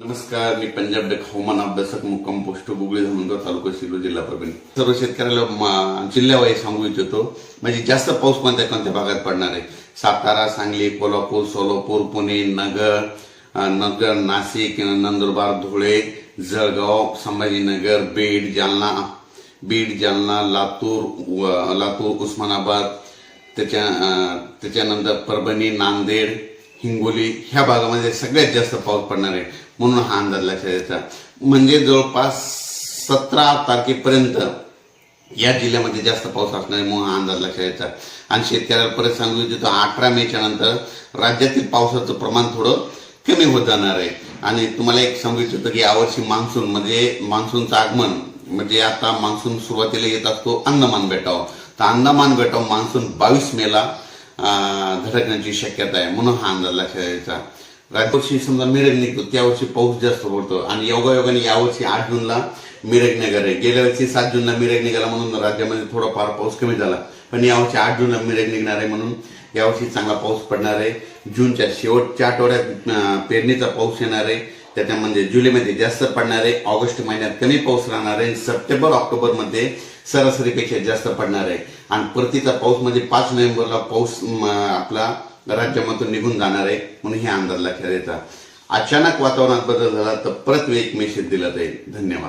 नमस्कार मी पंजाब डेक हवामान अभ्यासक मुक्काम पोस्ट गुगळी धर्मगड तालुका शिलो जिल्हा परभणी. सर्व शेतकऱ्याला म- सांगू इच्छितो. म्हणजे जास्त पाऊस कोणत्या कोणत्या भागात पडणार आहे? सातारा सांगली कोल्हापूर सोलापूर पुणे नगर नगर नाशिक नंदुरबार धुळे जळगाव संभाजीनगर बीड जालना बीड जालना लातूर लातूर उस्मानाबाद त्याच्या त्याच्यानंतर परभणी नांदेड हिंगोली ह्या भागामध्ये सगळ्यात जास्त पाऊस पडणार आहे म्हणून हा अंदाज लक्षात यायचा म्हणजे जवळपास सतरा तारखेपर्यंत या जिल्ह्यामध्ये जास्त पाऊस असणार आहे म्हणून हा अंदाज लक्षात यायचा आणि शेतकऱ्याला परत सांगू इच्छितो अठरा मेच्या नंतर राज्यातील पावसाचं प्रमाण थोडं कमी होत जाणार आहे. आणि तुम्हाला एक सांगू इच्छितो की यावर्षी मान्सून म्हणजे मान्सूनचं आगमन म्हणजे आता मान्सून सुरुवातीला येत असतो अंदमान बेटावर तर अंदमान बेटावर मान्सून बावीस मेला धडकण्याची शक्यता आहे म्हणून हा अंदाज लक्षात यायचा राज्यावर्षी समजा मिरग निघतो त्या वर्षी पाऊस जास्त पडतो आणि योगायोगाने यावर्षी आठ जूनला मिरग निघाल आहे गेल्या वर्षी सात जूनला मिरग निघाला म्हणून राज्यामध्ये थोडाफार पाऊस कमी झाला पण यावर्षी आठ जूनला मिरग निघणार आहे म्हणून यावर्षी चांगला पाऊस पडणार आहे जूनच्या शेवटच्या आठवड्यात पेरणीचा पाऊस येणार आहे त्याच्यामध्ये म्हणजे जुलैमध्ये जास्त पडणार आहे ऑगस्ट महिन्यात कमी पाऊस राहणार आहे सप्टेंबर ऑक्टोबरमध्ये सरासरीपेक्षा जास्त पडणार. आहे आणि परतीचा पाऊस म्हणजे पाच नोव्हेंबरला पाऊस आपला राज्यामधून निघून जाणार आहे म्हणून हे अंदाज लक्षात येतात. अचानक वातावरणात बदल झाला तर परत एक मेसेज दिला जाईल. धन्यवाद.